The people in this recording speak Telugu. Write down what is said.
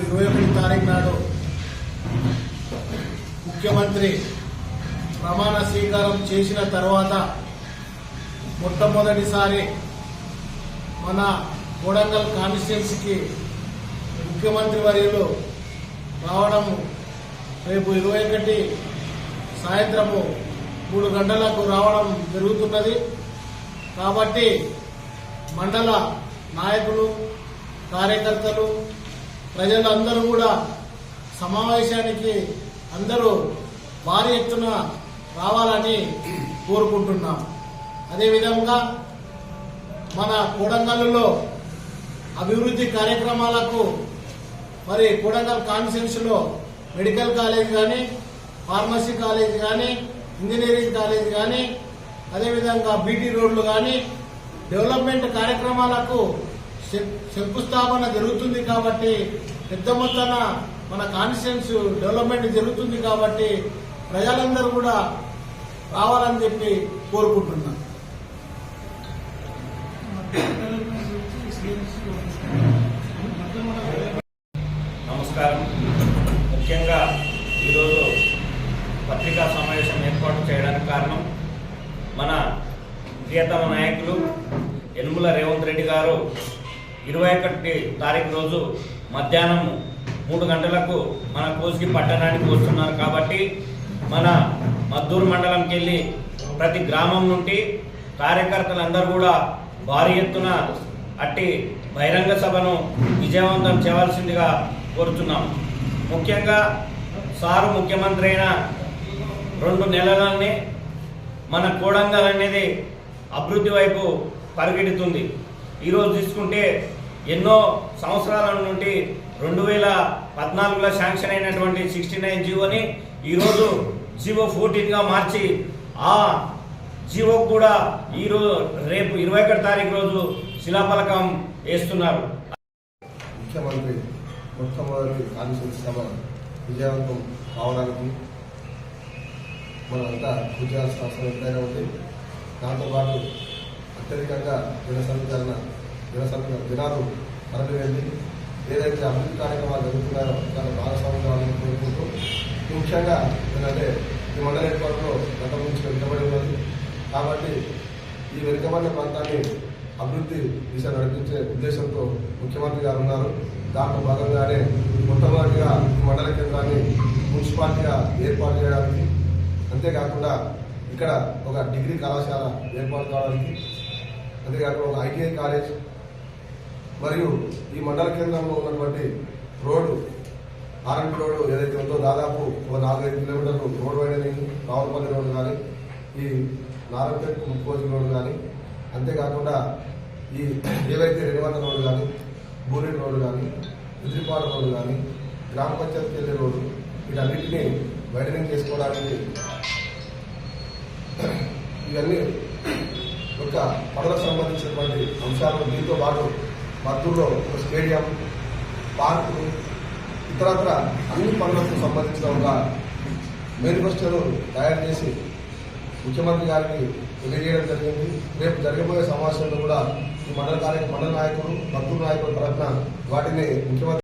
ఇరవై ఒకటి తారీఖు నాడు ముఖ్యమంత్రి ప్రమాణ స్వీకారం చేసిన తర్వాత మొట్టమొదటిసారి మన కోడంగల్ కాన్స్టిట్యున్సీకి ముఖ్యమంత్రి వర్యులు రావడం రేపు ఇరవై ఒకటి సాయంత్రము మూడు గంటలకు రావడం జరుగుతున్నది. కాబట్టి మండల నాయకులు కార్యకర్తలు ప్రజలందరూ కూడా సమావేశానికి అందరూ భారీ ఎత్తున రావాలని కోరుకుంటున్నాం. అదేవిధంగా మన కోడంగల్లో అభివృద్ధి కార్యక్రమాలకు మరి కోడంగల్ కాన్స్టిట్యున్సీలో మెడికల్ కాలేజ్ కానీ ఫార్మసీ కాలేజ్ కానీ ఇంజనీరింగ్ కాలేజ్ కానీ అదేవిధంగా బీటీ రోడ్లు కానీ డెవలప్మెంట్ కార్యక్రమాలకు శంకుస్థాపన జరుగుతుంది కాబట్టి పెద్ద మొత్తాన మన కాన్స్టిట్యున్సీ డెవలప్మెంట్ జరుగుతుంది కాబట్టి ప్రజలందరూ కూడా రావాలని చెప్పి కోరుకుంటున్నాను నమస్కారం. ముఖ్యంగా ఈరోజు పత్రికా సమావేశం ఏర్పాటు చేయడానికి కారణం మన ప్రియతమ నాయకులు ఎనుముల రేవంత్ రెడ్డి గారు ఇరవై ఒకటి తారీఖు రోజు మధ్యాహ్నం మూడు గంటలకు మన కోసుకి పట్టణానికి వస్తున్నారు కాబట్టి మన మద్దూరు మండలంకి వెళ్ళి ప్రతి గ్రామం నుండి కార్యకర్తలందరూ కూడా భారీ ఎత్తున అట్టి బహిరంగ సభను విజయవంతం చేయవలసిందిగా కోరుతున్నాం. ముఖ్యంగా సారు ముఖ్యమంత్రి అయిన రెండు నెలలనే మన కోడంగల్ అనేది అభివృద్ధి వైపు పరిగెడుతుంది. ఈరోజు తీసుకుంటే ఎన్నో సంవత్సరాల నుండి రెండు వేల పద్నాలుగులో శాంక్షన్ అయినటువంటి సిక్స్టీ నైన్ జీవోని ఈరోజు జీవో ఫోర్టీన్గా మార్చి ఆ జీవో కూడా ఈరోజు రేపు ఇరవై ఒకటి తారీఖు రోజు శిలాఫలకం వేస్తున్నారు. ముఖ్యమంత్రి మొట్టమొదటి కాన్ఫరెన్స్ సభ విజయవంతం కావడానికి మనంతా గుజరాత్ శాస్త్రం ఎంతైనా ఉంది దాంతోపాటు అత్యధికంగా జనసంచారణ జనసంఖ్య జనాలు తరలి వెళ్ళి ఏదైతే అభివృద్ధి కార్యక్రమాలు జరుగుతున్నాయో దాన్ని భాగస్వామ్యం కావాలని కోరుకుంటూ ముఖ్యంగా ఏంటంటే ఈ మండల ఏర్పాటులో గతం నుంచి వెనుకబడి ఉన్నది. కాబట్టి ఈ వెనుకబడిన ప్రాంతాన్ని అభివృద్ధి దిశ నడిపించే ఉద్దేశంతో ముఖ్యమంత్రి గారు ఉన్నారు. దాంట్లో భాగంగానే మొట్టమొదటిగా మండల కేంద్రాన్ని మున్సిపాలిటీగా ఏర్పాటు చేయడానికి అంతేకాకుండా ఇక్కడ ఒక డిగ్రీ కళాశాల ఏర్పాటు కావడానికి అంతేకాకుండా ఒక ఐటీఐ కాలేజ్ మరియు ఈ మండల కేంద్రంలో ఉన్నటువంటి రోడ్డు ఆర్ఎంపీ రోడ్డు ఏదైతే ఉందో దాదాపు ఒక నాలుగైదు కిలోమీటర్లు రోడ్డు అయినది రావులపల్లి రోడ్డు కానీ ఈ నారాయణపేట ముక్కోజి రోడ్డు కానీ అంతేకాకుండా ఈ ఏవైతే రెనివంత రోడ్డు కానీ బూరి రోడ్డు కానీ ఎదిరిపాడు రోడ్డు కానీ గ్రామ పంచాయతీకి వెళ్ళే రోడ్డు వీటన్నిటినీ వైడనింగ్ చేసుకోవడానికి ఇవన్నీ ఒక పనులకు సంబంధించినటువంటి అంశాలు. దీంతో పాటు మద్దూరులో ఒక స్టేడియం పార్కులు ఇతరత్ర అన్ని పనులకు సంబంధించిన ఒక మేనిఫెస్టోను తయారు చేసి ముఖ్యమంత్రి గారికి తెలియజేయడం జరిగింది. రేపు జరగబోయే సమావేశంలో కూడా ఈ మండల కార్య మండల నాయకులు మద్దూరు నాయకుల తరఫున వాటిని ముఖ్యమంత్రి